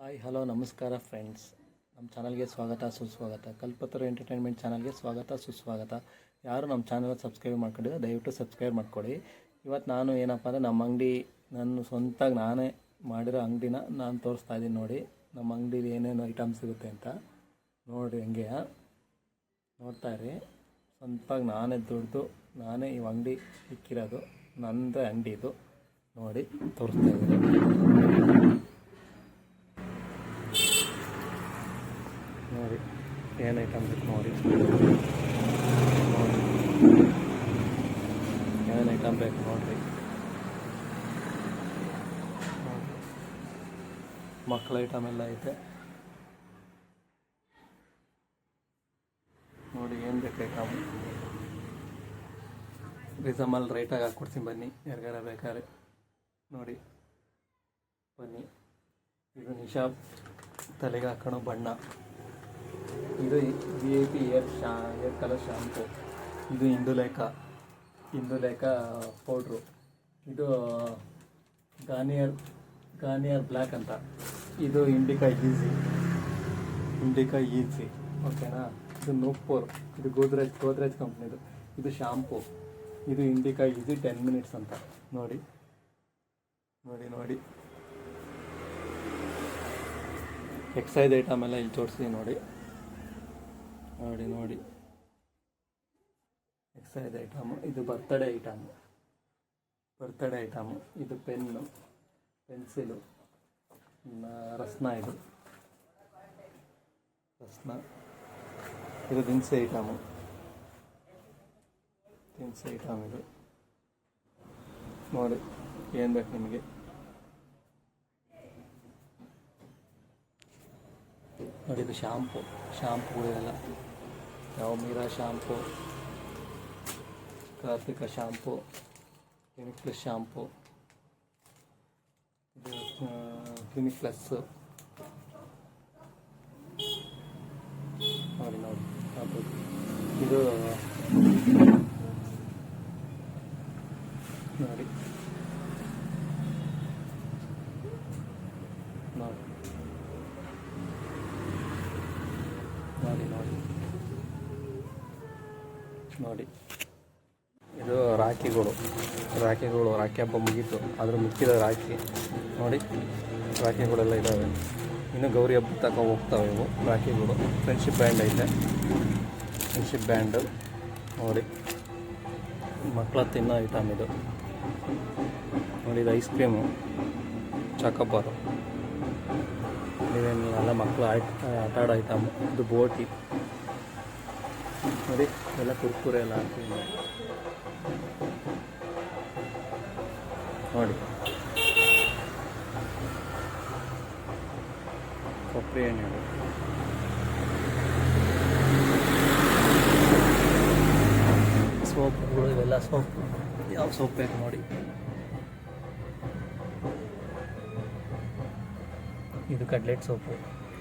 Hi, hello, ನಮಸ್ಕಾರ friends. ನಮ್ಮ ಚಾನಲ್ಗೆ ಸ್ವಾಗತ, ಸುಸ್ವಾಗತ. ಕಲ್ಪತರು ಎಂಟರ್ಟೈನ್ಮೆಂಟ್ ಚಾನಲ್ಗೆ ಸ್ವಾಗತ, ಸುಸ್ವಾಗತ. ಯಾರು ನಮ್ಮ ಚಾನಲ್ ಸಬ್ಸ್ಕ್ರೈಬ್ ಮಾಡ್ಕೊಂಡಿಲ್ಲ, ದಯವಿಟ್ಟು ಸಬ್ಸ್ಕ್ರೈಬ್ ಮಾಡ್ಕೊಳ್ಳಿ. ಇವತ್ತು ನಾನು ಏನಪ್ಪ ಅಂದರೆ ನಮ್ಮ ಅಂಗಡಿ, ನನ್ನ ಸ್ವಂತಾಗಿ ನಾನೇ ಮಾಡಿರೋ ಅಂಗಡಿನ ನಾನು ತೋರಿಸ್ತಾ ಇದ್ದೀನಿ ನೋಡಿ. ನಮ್ಮ ಅಂಗಡೀಲಿ ಏನೇನು ಐಟಮ್ ಸಿಗುತ್ತೆ ಅಂತ. ನೋಡಿ ಹಂಗೆ. ನೋಡ್ತಾ ಇರಿ. ಸ್ವಂತಾಗಿ ನಾನೇ ದುಡ್ದು, ನಾನೇ ಈ ಅಂಗಡಿ ಇಕ್ಕಿರೋದು ನನ್ನದೇ ಅಂಗಡಿ ಇದು. ನೋಡಿ, ತೋರಿಸ್ತಾ ಇದ್ದೀನಿ ನೋಡಿ ಏನು ಐಟಮ್ ಬೇಕು ನೋಡಿ. ನೋಡಿ ಏನು ಐಟಮ್ ಬೇಕು ನೋಡಿರಿ. ಮಕ್ಕಳ ಐಟಮ್ ಎಲ್ಲ ಐತೆ. ನೋಡಿ, ಏನು ಬೇಕು ಐಟಮ್ ರಿಸಮಲ್ ರೈಟಾಗಿ ಹಾಕ್ಕೊಡ್ತೀನಿ ಬನ್ನಿ. ಯಾರಿಗಾರ ಬೇಕಾದ್ರೆ. ನೋಡಿ, ಬನ್ನಿ. ಇದು ನಿಶಾ ತಲೆಗೆ ಹಾಕೋಣ ಬಣ್ಣ. ಇದು ವಿ ಐ ಪಿ ಏರ್ ಶಾ, ಏರ್ ಕಲರ್ ಶಾಂಪು. ಇದು ಇಂದುಲೇಖ ಇಂದುಲೇಖ ಪೌಡ್ರು. ಇದು ಗಾರ್ನಿಯರ್ ಗಾರ್ನಿಯರ್ ಬ್ಲ್ಯಾಕ್ ಅಂತ. ಇದು ಇಂಡಿಕಾ ಈಸಿ ಇಂಡಿಕಾ ಈಸಿ ಓಕೆನಾ? ಇದು ನೂಪೂರ್. ಇದು ಗೋದ್ರೇಜ್ ಗೋದ್ರೇಜ್ ಕಂಪ್ನಿದು. ಇದು ಶಾಂಪು. ಇದು ಇಂಡಿಕಾ ಈಸಿ ಟೆನ್ ಮಿನಿಟ್ಸ್ ಅಂತ. ನೋಡಿ. ನೋಡಿ ನೋಡಿ. ಎಕ್ಸೈಸ್ ಐಟಮ್ ಎಲ್ಲ ಇಲ್ಲಿ ತೋರಿಸಿ ನೋಡಿ. ನೋಡಿ ನೋಡಿ. ಎಕ್ಸೈಸ್ ಐಟಮು ಇದು ಬರ್ತಡೇ ಐಟಮ್ ಬರ್ತಡೇ ಐಟಮು ಇದು ಪೆನ್ನು ಪೆನ್ಸಿಲು ರಸ್ನ ಇದು. ರಸ್ನ. ಇದು ದಿನಸಿ ಐಟಮು ದಿನಸಿ ಐಟಮ್ ಇದು. ನೋಡಿ, ಏನು ಬೇಕು ನಿಮಗೆ? ನೋಡಿ, ಇದು ಶಾಂಪು ಶಾಂಪುಗಳೆಲ್ಲ ಯಾವ Meera shampoo Karthika shampoo Clinic Plus shampoo ಇದು ಕ್ಲಿನಿಕ್ ಪ್ಲಸ್ ನೋಡಿ ನೋಡಿ ಶಾಂಪು ಇದು ನೋಡಿ ನೋಡಿ ನೋಡಿ ನೋಡಿ ನೋಡಿ. ಇದು ರಾಖಿಗಳು. ರಾಖಿಗಳು, ರಾಖಿ ಹಬ್ಬ ಮುಗೀತು. ಅದ್ರ ಮುಖ್ಯದ ರಾಖಿ. ನೋಡಿ, ರಾಖಿಗಳೆಲ್ಲ ಇದ್ದಾವೆ ಇನ್ನು ಗೌರಿ ಹಬ್ಬ ತಕ ಹೋಗ್ತಾವೆ ಇವು, ರಾಖಿಗಳು. ಫ್ರೆಂಡ್ಶಿಪ್ ಬ್ಯಾಂಡ್ ಐತೆ. ಫ್ರೆಂಡ್ಶಿಪ್ ಬ್ಯಾಂಡು ನೋಡಿ. ಮಕ್ಕಳ ತಿನ್ನೋ ಐಟಮ್ ಇದು. ನೋಡಿ, ಇದು ಐಸ್ ಕ್ರೀಮು ಚಾಕೋಬಾರು ಇದೇನು ಎಲ್ಲ ಮಕ್ಕಳು ಆಟ ಆಟ ಆಡೋ ಐಟಮ್ ಇದು ಬೋಟಿ. ನೋಡಿ, ಎಲ್ಲ ಕುರ್ಕುರೆ ಎಲ್ಲ ಹಾಕಿ ನೋಡಿ. ಕೊಬ್ಬರಿ ಎಣ್ಣೆ. ಸೋಪ್ಗಳು, ಇವೆಲ್ಲ ಸೋಪ್, ಯಾವ ಸೋಪ್ ಬೇಕು ನೋಡಿ ಇದು ಕಡ್ಲೆಟ್ ಸೋಪು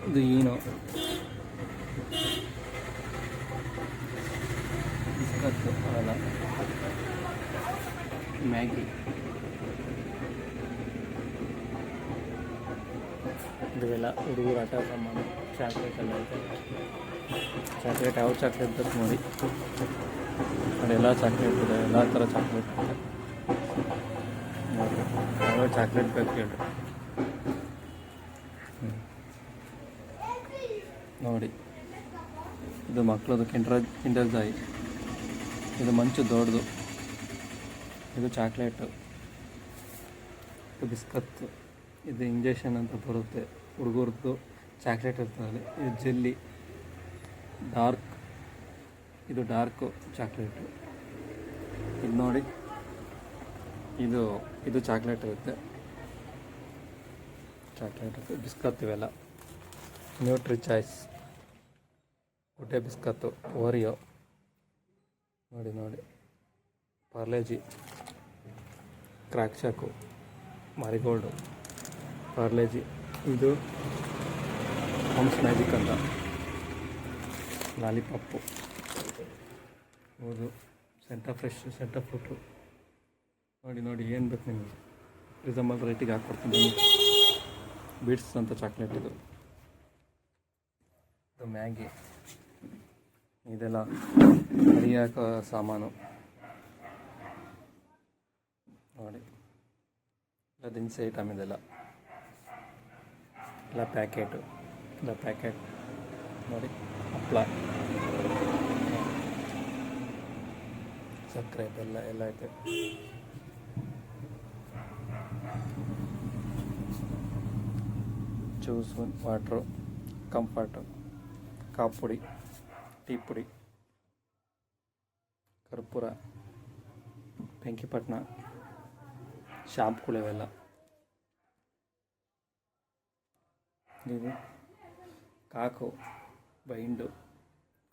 ಇದು ಈನು ಬಿಸ್ಕತ್ತು ಅವೆಲ್ಲ ಮ್ಯಾಗಿ. ಇವೆಲ್ಲ ಹುಡುಗರು ಆಟ ಸಾಮಾನು ಚಾಕ್ಲೇಟ್ ಎಲ್ಲ ಐತೆ ಚಾಕ್ಲೇಟ್ ಯಾವ ಚಾಕ್ಲೇಟ್ ಬೇಕು ನೋಡಿ. ಅದೆಲ್ಲ ಚಾಕ್ಲೇಟ್ ಇದೆ, ಎಲ್ಲ ಥರ ಚಾಕ್ಲೇಟ್ ಇದೆ. ಯಾವ ಚಾಕ್ಲೇಟ್ ಬೇಕು ಹೇಳಿ ನೋಡಿ, ಇದು ಮಕ್ಕಳದು ಕಿಂಡ್ರ ಕಿಂಡರ್ ಜಾಯ್ ಇದು ಮಂಚು ದೊಡ್ಡದು. ಇದು ಚಾಕ್ಲೇಟು. ಇದು ಬಿಸ್ಕತ್ತು. ಇದು ಇಂಜೆಕ್ಷನ್ ಅಂತ ಬರುತ್ತೆ. ಹುಡುಗರದ್ದು ಚಾಕ್ಲೇಟ್ ಇರ್ತದೆ ಇದು ಜೆಲ್ಲಿ. ಡಾರ್ಕ್. ಇದು ಡಾರ್ಕು ಚಾಕ್ಲೇಟು. ಇದು ನೋಡಿ. ಇದು ಇದು ಚಾಕ್ಲೇಟ್ ಇರುತ್ತೆ. ಚಾಕ್ಲೇಟ್ ಇರುತ್ತೆ. ಬಿಸ್ಕತ್ ಇವೆಲ್ಲ. Nutri choice. ಗುಡ್ಡೆ ಬಿಸ್ಕತ್ತು. ಓರಿಯೋ. ನೋಡಿ ನೋಡಿ. Parle G. Crackjack. Marigold. Parle G. ಇದು ಹೋಮ್ಸ್ ಮ್ಯಾಜಿಕ್ ಅಂತ. ಲಾಲಿಪಾಪು. ಹೌದು. Center Fresh, Center Fruit. ನೋಡಿ ನೋಡಿ, ಏನು ಬೇಕು ನಿಮಗೆ? ರೀಸನಬಲ್ ರೇಟಿಗೆ ಹಾಕ್ಕೊಡ್ತೀನಿ ಬೀಟ್ಸ್ ಅಂತ ಚಾಕ್ಲೇಟ್ ಇದು ಮ್ಯಾಗಿ. ಇದೆಲ್ಲ ಅರಿಯಾಕ ಸಾಮಾನು. ನೋಡಿ. ಎಲ್ಲ ದಿನಸಿ ಐಟಮ್ ಇದೆಲ್ಲ. ಎಲ್ಲ ಪ್ಯಾಕೆಟು ಎಲ್ಲ ಪ್ಯಾಕೆಟ್ ನೋಡಿ ಹಪ್ಪಳ ಸಕ್ಕರೆ ಬೆಲ್ಲ ಎಲ್ಲ ಐತೆ. ಜ್ಯೂಸು ವಾಟ್ರು ಕಂಫರ್ಟು ಕಾಪುಡಿ. ಪುಡಿ ಟೀ ಪುಡಿ ಕರ್ಪೂರ ಬೆಂಕಿಪಟ್ಟಣ ಶಾಂಪ್ಗಳು ಇವೆಲ್ಲ ಇದು ಕಾಕು, ಬೈಂಡು,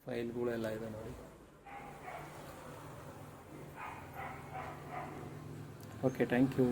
ಫೈಲ್ಗಳೆಲ್ಲ ಇದೆ ನೋಡಿ. Okay thank you